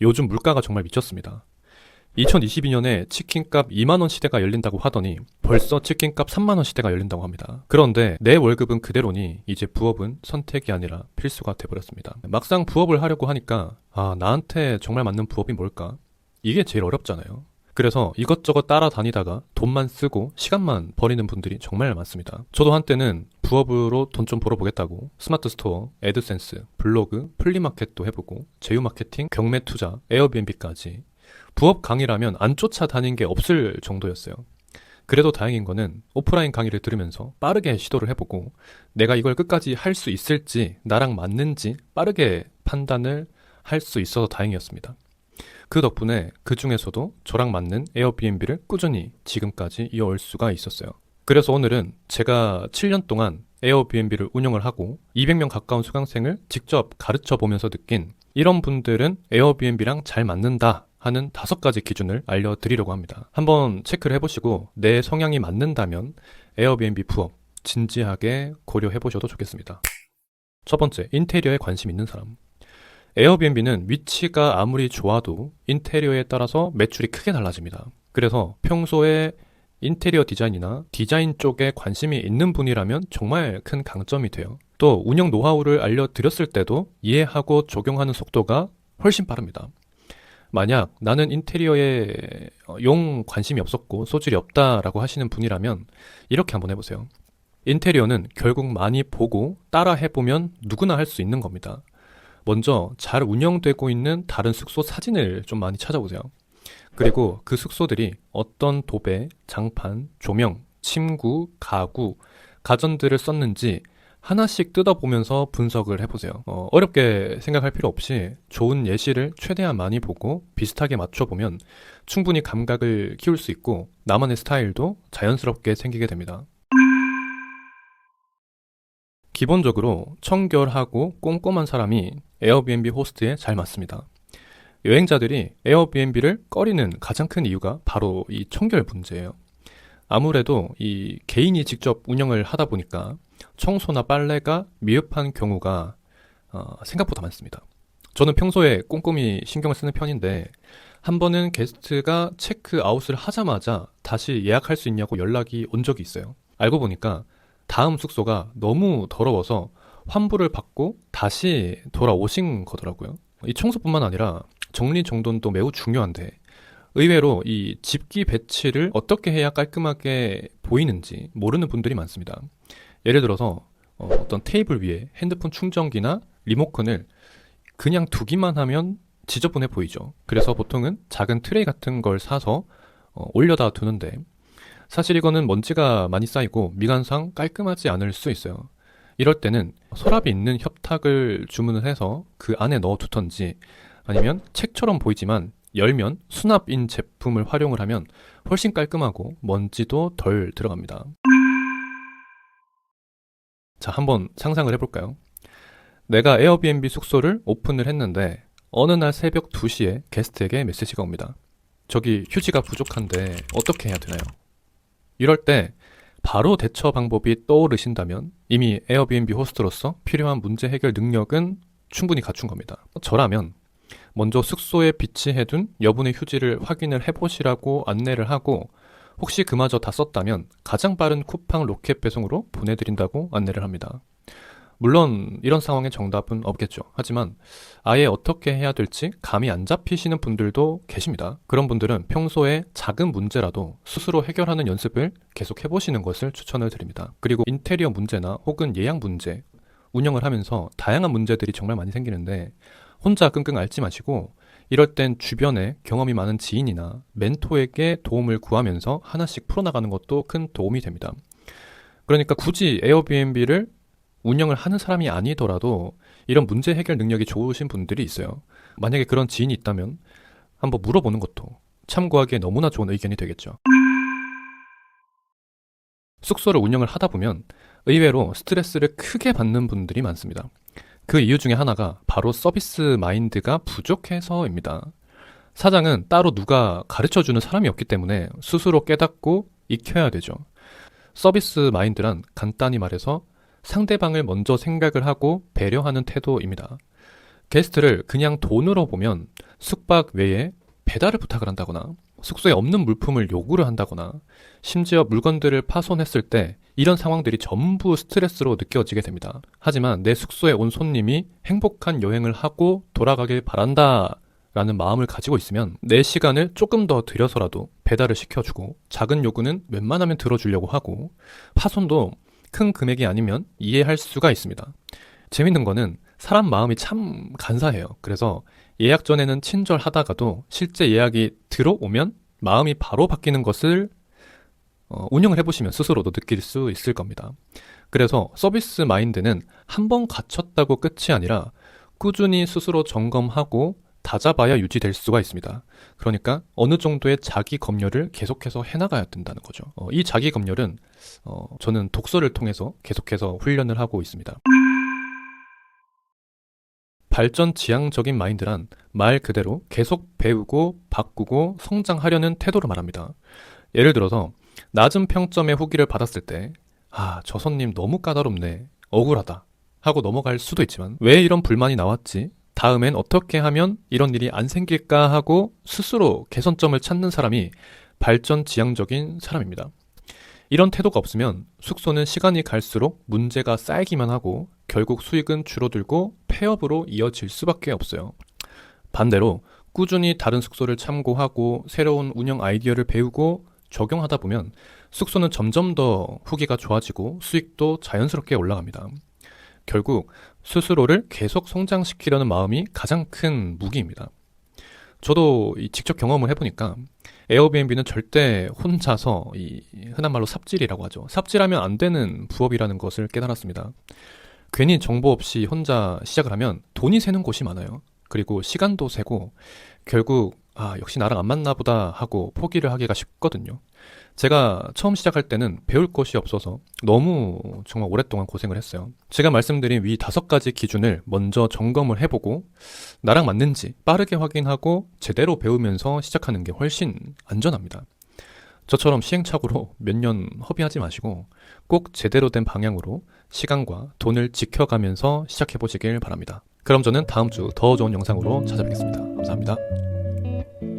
요즘 물가가 정말 미쳤습니다. 2022년에 치킨값 2만원 시대가 열린다고 하더니 벌써 치킨값 3만원 시대가 열린다고 합니다. 그런데 내 월급은 그대로니 이제 부업은 선택이 아니라 필수가 돼버렸습니다. 막상 부업을 하려고 하니까 아, 나한테 정말 맞는 부업이 뭘까? 이게 제일 어렵잖아요. 그래서 이것저것 따라다니다가 돈만 쓰고 시간만 버리는 분들이 정말 많습니다. 저도 한때는 부업으로 돈 좀 벌어보겠다고 스마트 스토어, 애드센스, 블로그, 플리마켓도 해보고 제휴 마케팅, 경매 투자, 에어비앤비까지 부업 강의라면 안 쫓아다닌 게 없을 정도였어요. 그래도 다행인 거는 오프라인 강의를 들으면서 빠르게 시도를 해보고 내가 이걸 끝까지 할 수 있을지 나랑 맞는지 빠르게 판단을 할 수 있어서 다행이었습니다. 그 덕분에 그 중에서도 저랑 맞는 에어비앤비를 꾸준히 지금까지 이어올 수가 있었어요. 그래서 오늘은 제가 7년 동안 에어비앤비를 운영을 하고 200명 가까운 수강생을 직접 가르쳐 보면서 느낀 이런 분들은 에어비앤비랑 잘 맞는다 하는 다섯 가지 기준을 알려드리려고 합니다. 한번 체크를 해보시고 내 성향이 맞는다면 에어비앤비 부업 진지하게 고려해 보셔도 좋겠습니다. 첫 번째, 인테리어에 관심 있는 사람. 에어비앤비는 위치가 아무리 좋아도 인테리어에 따라서 매출이 크게 달라집니다. 그래서 평소에 인테리어 디자인이나 디자인 쪽에 관심이 있는 분이라면 정말 큰 강점이 돼요. 또 운영 노하우를 알려드렸을 때도 이해하고 적용하는 속도가 훨씬 빠릅니다. 만약 나는 인테리어에 용 관심이 없었고 소질이 없다라고 하시는 분이라면 이렇게 한번 해보세요. 인테리어는 결국 많이 보고 따라 해보면 누구나 할 수 있는 겁니다. 먼저 잘 운영되고 있는 다른 숙소 사진을 좀 많이 찾아보세요. 그리고 그 숙소들이 어떤 도배, 장판, 조명, 침구, 가구, 가전들을 썼는지 하나씩 뜯어보면서 분석을 해보세요. 어, 어렵게 생각할 필요 없이 좋은 예시를 최대한 많이 보고 비슷하게 맞춰보면 충분히 감각을 키울 수 있고 나만의 스타일도 자연스럽게 생기게 됩니다. 기본적으로 청결하고 꼼꼼한 사람이 에어비앤비 호스트에 잘 맞습니다. 여행자들이 에어비앤비를 꺼리는 가장 큰 이유가 바로 이 청결 문제예요. 아무래도 이 개인이 직접 운영을 하다 보니까 청소나 빨래가 미흡한 경우가 어, 생각보다 많습니다. 저는 평소에 꼼꼼히 신경을 쓰는 편인데 한 번은 게스트가 체크아웃을 하자마자 다시 예약할 수 있냐고 연락이 온 적이 있어요. 알고 보니까 다음 숙소가 너무 더러워서 환불을 받고 다시 돌아오신 거더라고요. 이 청소뿐만 아니라 정리정돈 도 매우 중요한데 의외로 이 집기 배치를 어떻게 해야 깔끔하게 보이는지 모르는 분들이 많습니다. 예를 들어서 어, 떤 테이블 위에 핸드폰 충전기나 리모컨을 그냥 두기만 하면 지저분해 보이죠. 그래서 보통은 작은 트레이 같은 걸 사서 어, 올려다 두는데 사실 이거는 먼지가 많이 쌓이고 미관상 깔끔하지 않을 수 있어요. 이럴 때는 서랍이 있는 협탁을 주문을 해서 그 안에 넣어 두던지 아니면 책처럼 보이지만 열면 수납인 제품을 활용을 하면 훨씬 깔끔하고 먼지도 덜 들어갑니다. 자, 한번 상상을 해볼까요? 내가 에어비앤비 숙소를 오픈을 했는데 어느 날 새벽 2시에 게스트에게 메시지가 옵니다. 저기 휴지가 부족한데 어떻게 해야 되나요? 이럴 때 바로 대처 방법이 떠오르신다면 이미 에어비앤비 호스트로서 필요한 문제 해결 능력은 충분히 갖춘 겁니다. 저라면 먼저 숙소에 비치해둔 여분의 휴지를 확인을 해보시라고 안내를 하고 혹시 그마저 다 썼다면 가장 빠른 쿠팡 로켓 배송으로 보내드린다고 안내를 합니다. 물론 이런 상황의 정답은 없겠죠. 하지만 아예 어떻게 해야 될지 감이 안 잡히시는 분들도 계십니다. 그런 분들은 평소에 작은 문제라도 스스로 해결하는 연습을 계속 해보시는 것을 추천을 드립니다. 그리고 인테리어 문제나 혹은 예약 문제, 운영을 하면서 다양한 문제들이 정말 많이 생기는데 혼자 끙끙 앓지 마시고 이럴 땐 주변에 경험이 많은 지인이나 멘토에게 도움을 구하면서 하나씩 풀어나가는 것도 큰 도움이 됩니다. 그러니까 굳이 에어비앤비를 운영을 하는 사람이 아니더라도 이런 문제 해결 능력이 좋으신 분들이 있어요. 만약에 그런 지인이 있다면 한번 물어보는 것도 참고하기에 너무나 좋은 의견이 되겠죠. 숙소를 운영을 하다 보면 의외로 스트레스를 크게 받는 분들이 많습니다. 그 이유 중에 하나가 바로 서비스 마인드가 부족해서입니다. 사장은 따로 누가 가르쳐 주는 사람이 없기 때문에 스스로 깨닫고 익혀야 되죠. 서비스 마인드란 간단히 말해서 상대방을 먼저 생각을 하고 배려하는 태도입니다. 게스트를 그냥 돈으로 보면 숙박 외에 배달을 부탁을 한다거나 숙소에 없는 물품을 요구를 한다거나 심지어 물건들을 파손했을 때 이런 상황들이 전부 스트레스로 느껴지게 됩니다. 하지만 내 숙소에 온 손님이 행복한 여행을 하고 돌아가길 바란다. 라는 마음을 가지고 있으면 내 시간을 조금 더 들여서라도 배달을 시켜주고 작은 요구는 웬만하면 들어주려고 하고 파손도 큰 금액이 아니면 이해할 수가 있습니다. 재밌는 거는 사람 마음이 참 간사해요. 그래서 예약 전에는 친절하다가도 실제 예약이 들어오면 마음이 바로 바뀌는 것을 어, 운영을 해보시면 스스로도 느낄 수 있을 겁니다. 그래서 서비스 마인드는 한 번 갖췄다고 끝이 아니라 꾸준히 스스로 점검하고 다잡아야 유지될 수가 있습니다. 그러니까 어느 정도의 자기 검열을 계속해서 해나가야 된다는 거죠. 어, 이 자기 검열은 어, 저는 독서를 통해서 계속해서 훈련을 하고 있습니다. 발전 지향적인 마인드란 말 그대로 계속 배우고 바꾸고 성장하려는 태도를 말합니다. 예를 들어서 낮은 평점의 후기를 받았을 때, 아, 저 손님 너무 까다롭네. 억울하다. 하고 넘어갈 수도 있지만, 왜 이런 불만이 나왔지? 다음엔 어떻게 하면 이런 일이 안 생길까 하고 스스로 개선점을 찾는 사람이 발전 지향적인 사람입니다. 이런 태도가 없으면 숙소는 시간이 갈수록 문제가 쌓이기만 하고 결국 수익은 줄어들고 폐업으로 이어질 수밖에 없어요. 반대로 꾸준히 다른 숙소를 참고하고 새로운 운영 아이디어를 배우고 적용하다 보면 숙소는 점점 더 후기가 좋아지고 수익도 자연스럽게 올라갑니다. 결국 스스로를 계속 성장시키려는 마음이 가장 큰 무기입니다. 저도 이 직접 경험을 해보니까 에어비앤비는 절대 혼자서 이 흔한 말로 삽질이라고 하죠. 삽질하면 안 되는 부업이라는 것을 깨달았습니다. 괜히 정보 없이 혼자 시작을 하면 돈이 새는 곳이 많아요. 그리고 시간도 새고 결국 아, 역시 나랑 안 맞나 보다 하고 포기를 하기가 쉽거든요. 제가 처음 시작할 때는 배울 것이 없어서 너무 정말 오랫동안 고생을 했어요. 제가 말씀드린 위 다섯 가지 기준을 먼저 점검을 해보고 나랑 맞는지 빠르게 확인하고 제대로 배우면서 시작하는 게 훨씬 안전합니다. 저처럼 시행착오로 몇 년 허비하지 마시고 꼭 제대로 된 방향으로 시간과 돈을 지켜가면서 시작해 보시길 바랍니다. 그럼 저는 다음 주 더 좋은 영상으로 찾아뵙겠습니다. 감사합니다. Thank you.